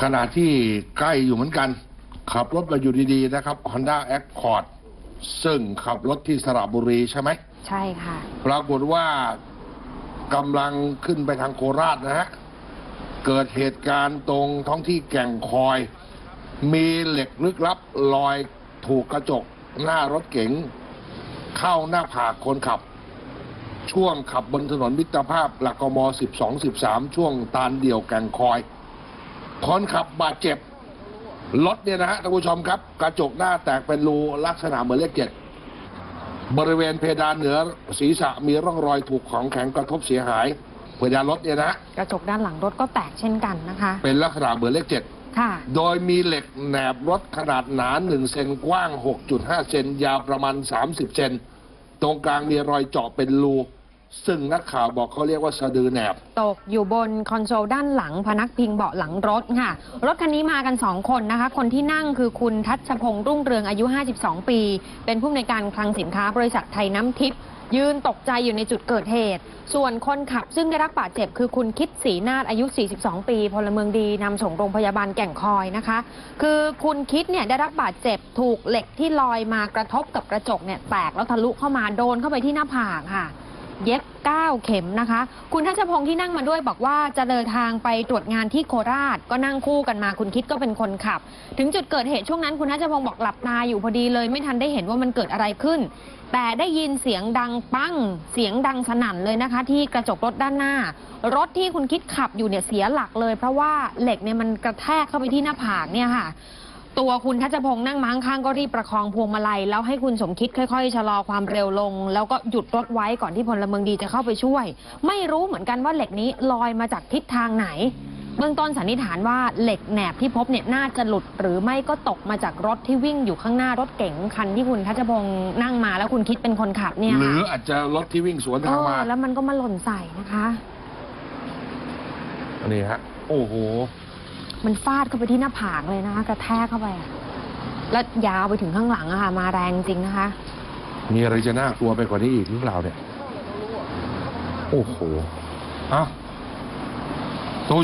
ขณะที่ใกล้อยู่เหมือนกัน ขับรถมาอยู่ดีๆนะครับ Honda Accord ซึ่งขับรถที่สระบุรีใช่ไหม ใช่ค่ะ ปรากฏว่ากำลังขึ้นไปทางโคราชนะฮะ เกิดเหตุการณ์ตรงท้องที่แก่งคอย มีเหล็กลึกลับลอยถูกกระจกหน้ารถเก๋งเข้าหน้าผากคนขับ ช่วงขับบนถนนมิตรภาพหลักกม 12 13 ช่วงตานเดี่ยวแก่งคอย คนขับบาดเจ็บรถเนี่ยนะฮะท่านผู้ชมครับ กระจกหน้าแตกเป็นรูลักษณะเหมือนเลขเจ็ดบริเวณเพดานเหนือศีรษะมีร่องรอยถูกของแข็งกระทบเสียหายเพดานรถเนี่ยนะฮะกระจกด้านหลังรถก็แตกเช่นกันนะคะ เป็นลักษณะเหมือนเลขเจ็ดค่ะ โดยมีเหล็กแหนบรถขนาดหนา1เซนกว้าง 6.5 เซนยาวประมาณ 30 เซนตรงกลางมีรอยเจาะเป็นรู ซึ่งนักข่าวบอกเขาเรียกว่าสะดือแหนบ ตกอยู่บนคอนโซลด้านหลัง พนักพิงเบาะหลังรถค่ะ รถคันนี้มากัน 2 คนนะคะ คนที่นั่งคือคุณทัชพงษ์รุ่งเรืองอายุ 52 ปี เป็นผู้อำนวยการคลังสินค้าบริษัทไทยน้ำทิพย์ยืนตกใจอยู่ในจุดเกิดเหตุ ส่วนคนขับซึ่งได้รับบาดเจ็บคือคุณคิดศรีนาฏอายุ 42 ปี พลเมืองดีนำส่งโรงพยาบาลแก่งคอยนะคะ คือคุณคิดเนี่ยได้รับบาดเจ็บถูกเหล็กที่ลอยมากระทบกับกระจกเนี่ยแตกแล้วทะลุเข้ามาโดนเข้าไปที่หน้าผากค่ะ เย็บ 9 เข็มนะคะ คุณทัชพงศ์ที่นั่งมาด้วยบอกว่าจะเดินทางไปตรวจงานที่โคราช ก็นั่งคู่กันมาคุณคิดก็เป็นคนขับ ถึงจุดเกิดเหตุช่วงนั้นคุณทัชพงศ์บอกหลับตาอยู่พอดีเลย ไม่ทันได้เห็นว่ามันเกิดอะไรขึ้น แต่ได้ยินเสียงดังปั้ง เสียงดังสนั่นเลยนะคะ ที่กระจกรถด้านหน้า รถที่คุณคิดขับอยู่เนี่ยเสียหลักเลย เพราะว่าเหล็กเนี่ยมันกระแทกเข้าไปที่หน้าผากเนี่ยค่ะ ตัวคุณทัชพงศ์นั่งมาข้างๆก็รีบประคองพวงมาลัยแล้วให้คุณสมคิดค่อยๆชะลอความเร็วลง แล้วก็หยุดรถไว้ก่อนที่พลเมืองดีจะเข้าไปช่วย ไม่รู้เหมือนกันว่าเหล็กนี้ลอยมาจากทิศทางไหน เบื้องต้นสันนิษฐานว่าเหล็กแหนบที่พบเนี่ยน่าจะหลุด หรือไม่ก็ตกมาจากรถที่วิ่งอยู่ข้างหน้ารถเก๋งคันที่คุณทัชพงศ์นั่งมาแล้วคุณคิดเป็นคนขับเนี่ยหรือค่ะอาจจะรถที่วิ่งสวนเอทางอมาแล้วมันก็มาหล่นใส่นะคะนี่ฮะโอ้โห มันฟาดเข้าไปที่หน้าผากเลยนะคะกระแทกเข้าไปอะแล้วยาวไปถึงข้างหลังอะค่ะ มาแรงจริงนะคะ มีอะไรจะน่ากลัวไปกว่านี้อีกหรือเปล่าเนี่ย โอ้โหอะ